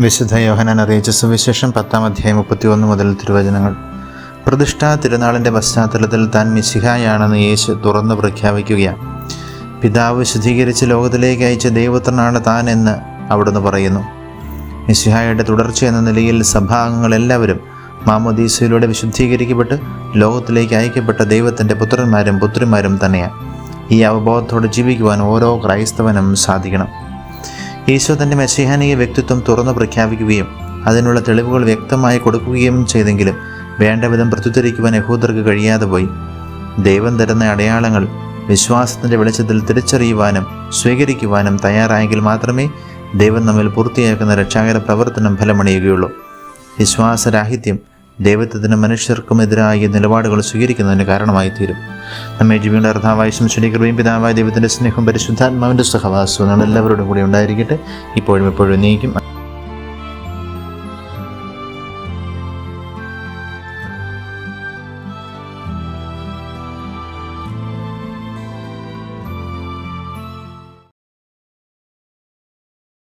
വിശുദ്ധ യോഹനാൻ അറിയിച്ച സുവിശേഷം പത്താം അധ്യായം മുപ്പത്തിയൊന്ന് മുതൽ തിരുവചനങ്ങൾ. പ്രതിഷ്ഠാ തിരുനാളിന്റെ പശ്ചാത്തലത്തിൽ താൻ മിശിഹായാണെന്ന് യേശു തുറന്നു പ്രഖ്യാപിക്കുകയാണ്. പിതാവ് ശുദ്ധീകരിച്ച് ലോകത്തിലേക്ക് അയച്ച ദൈവത്തിനാണ് താൻ എന്ന് അവിടുന്ന് പറയുന്നു. മിശിഹായുടെ തുടർച്ച എന്ന നിലയിൽ സഭാംഗങ്ങളെല്ലാവരും മാമോദീസയിലൂടെ വിശുദ്ധീകരിക്കപ്പെട്ട് ലോകത്തിലേക്ക് അയക്കപ്പെട്ട ദൈവത്തിന്റെ പുത്രന്മാരും പുത്രിമാരും തന്നെയാണ്. ഈ അവബോധത്തോടെ ജീവിക്കുവാൻ ഓരോ ക്രൈസ്തവനും സാധിക്കണം. ഈശോ തന്റെ മെസ്സിഹാനീയ വ്യക്തിത്വം തുറന്നു പ്രഖ്യാപിക്കുകയും അതിനുള്ള തെളിവുകൾ വ്യക്തമായി കൊടുക്കുകയും ചെയ്തെങ്കിലും വേണ്ട വിധം പ്രത്യുദ്ധരിക്കുവാൻ യഹൂദർക്ക് കഴിയാതെ പോയി. ദൈവം തരുന്ന അടയാളങ്ങൾ വിശ്വാസത്തിന്റെ വെളിച്ചത്തിൽ തിരിച്ചറിയുവാനും സ്വീകരിക്കുവാനും തയ്യാറായെങ്കിൽ മാത്രമേ ദൈവം നമ്മിൽ പൂർത്തിയാക്കുന്ന രക്ഷാകര പ്രവർത്തനം ഫലമണിയുകയുള്ളൂ. വിശ്വാസരാഹിത്യം ദൈവത്വത്തിനും മനുഷ്യർക്കുമെതിരായ നിലപാടുകൾ സ്വീകരിക്കുന്നതിന് കാരണമായി തീരും നമ്മെ ജീവിയുടെ അർത്ഥാവായ ശംശുനികൃപയും പിതാവായ ദൈവത്തിന്റെ സ്നേഹം പരിശുദ്ധാത്മാവിന്റെ സഹവാസവും നമ്മൾ എല്ലാവരോടും കൂടി ഉണ്ടായിരിക്കട്ടെ. ഇപ്പോഴും എപ്പോഴും നീക്കും